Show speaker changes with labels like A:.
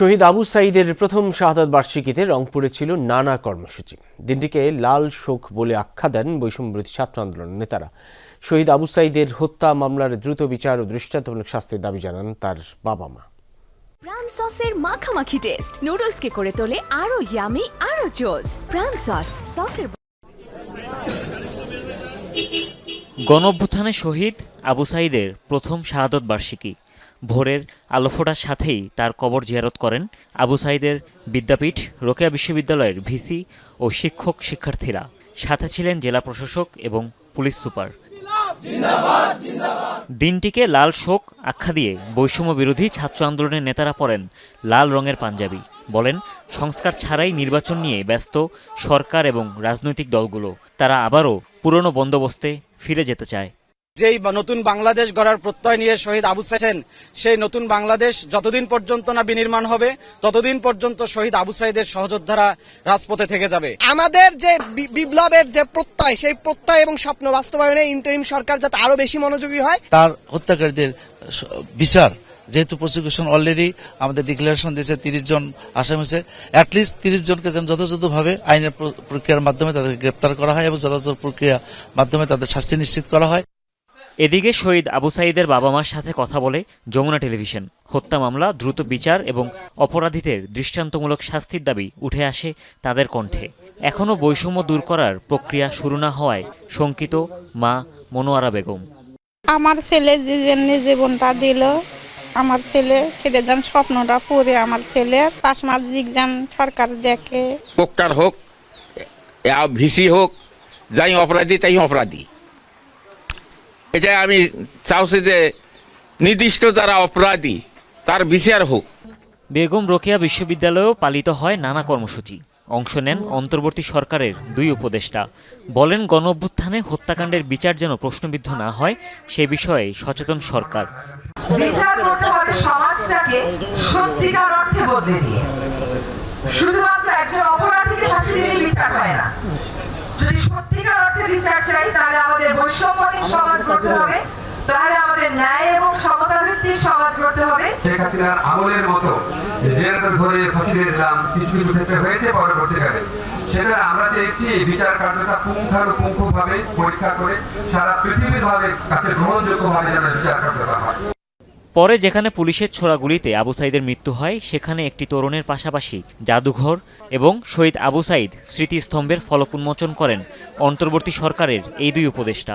A: শহীদ আবু সাইদের প্রথম শাহাদাত বার্ষিকীতে রংপুরে ছিল নানা কর্মসূচি। দিনটিকে লাল শোক বলে আখ্যা দেন বৈষম্যবিরোধী ছাত্র আন্দোলনের নেতারা। শহীদ আবু সাইদের হত্যা মামলার দ্রুত বিচার ও দৃষ্টান্তমূলক শাস্তির দাবি জানান তার বাবা মা।
B: প্রাণ সসের মাখামাখি টেস্ট। নুডলসকে করে তোলে আরও ইয়ামি আরও জোস। প্রাণ সস সসের
C: গণঅভ্যুত্থানে শহীদ আবু সাইদের প্রথম শাহাদত বার্ষিকী। ভোরের আলো ফোটার সাথেই তার কবর জিয়ারত করেন আবু সাইদের বিদ্যাপীঠ রোকেয়া বিশ্ববিদ্যালয়ের ভিসি ও শিক্ষক শিক্ষার্থীরা। সাথে ছিলেন জেলা প্রশাসক এবং পুলিশ সুপার। দিনটিকে লাল শোক আখ্যা দিয়ে বৈষম্য বিরোধী ছাত্র আন্দোলনের নেতারা পড়েন লাল রঙের পাঞ্জাবি। বলেন, সংস্কার ছাড়াই নির্বাচন নিয়ে ব্যস্ত সরকার এবং রাজনৈতিক দলগুলো। তারা আবারও পুরনো বন্দোবস্তে ফিরে যেতে চায়।
D: যেই নতুন বাংলাদেশ গড়ার প্রত্যয় নিয়ে শহীদ আবু সাইদ সেই নতুন বাংলাদেশ যতদিন পর্যন্ত না বিনির্মাণ হবে ততদিন পর্যন্ত শহীদ আবু সাইদের সহযোদ্ধারা রাজপথে থেকে যাবে।
E: আমাদের যে বি- বিপ্লবের যে প্রত্যয় সেই প্রত্যয় এবং স্বপ্ন বাস্তবায়নে ইন্টারিম সরকার যাতে আরও বেশি মনোযোগী হয়।
F: তার হত্যাকারীদের বিচার যেহেতু প্রসিকিউশন অলরেডি আমাদের ডিক্লারেশন দিয়েছে তিরিশ জন আসামি হয়েছে অ্যাটলিস্ট তিরিশ জনকে যেন যথাযথভাবে আইনের প্রক্রিয়ার মাধ্যমে তাদেরকে গ্রেপ্তার করা হয় এবং যথাযথ প্রক্রিয়ার মাধ্যমে তাদের শাস্তি নিশ্চিত করা হয়।
C: এদিকে শহীদ আবু সাইদের বাবা মার সাথে কথা বলে যমুনা টেলিভিশন। হত্যা মামলা দ্রুত বিচার এবং অপরাধীদের দৃষ্টান্তমূলক শাস্তির দাবি উঠে আসে তাদের কণ্ঠে। এখনও বৈষম্য দূর করার প্রক্রিয়া শুরু না হওয়ায় শঙ্কিত মা মনোয়ারা বেগম।
G: আমার ছেলে যে জন্য জীবনটা দিল আমার ছেলে সেটা যেন স্বপ্নটা পড়ে আমার ছেলে পাশ মাস এক্সাম সরকার দেখে।
H: হোক ভিসি হোক যাই অপরাধী তাই অপরাধী। এটা আমি চাওছি যে নির্দিষ্ট যারা অপরাধী তার বিচার হোক।
C: বেগম রোকেয়া বিশ্ববিদ্যালয়েও পালিত হয় নানা কর্মসূচি। অংশ নেন অন্তর্বর্তী সরকারের দুই উপদেষ্টা। বলেন গণ অভ্যুত্থানে হত্যাকাণ্ডের বিচার যেন প্রশ্নবিদ্ধ না হয় সে বিষয়ে সচেতন সরকার।
I: বিচার করতে হবে সমাজটাকে সত্যিকার অর্থে বদলে দিয়ে। শুধুমাত্র একজন অপরাধীকে ফাঁসি দিলেই বিচার হয় না। যদি সত্যিকার অর্থে বিচার চাই তাহলে আমাদের বৈষম্যহীন সমাজ গড়তে হবে তাহলে আমাদের ন্যায় এবং সমতা ভিত্তিক সমাজ গড়তে হবে।
J: শেখ হাসিনার আমলের মতো ধরে ফাঁসি দিয়ে দিলাম কিছু কিছু ক্ষেত্রে হয়েছে পরবর্তীকালে সেটা আমরা চেয়েছি বিচার কার্যটা পুঙ্খানুপুঙ্খ ভাবে পরীক্ষা করে সারা পৃথিবীর ভাবে কাছে গ্রহণযোগ্য ভাবে যেন বিচার কার্যটা হয়।
C: পরে যেখানে পুলিশের ছোড়া গুলিতে আবু সাইদের মৃত্যু হয় সেখানে একটি তরুণের পাশাপাশি জাদুঘর এবং শহীদ আবু সাইদ স্মৃতিস্তম্ভের ফলক উন্মোচন করেন অন্তর্বর্তী সরকারের এই দুই উপদেষ্টা।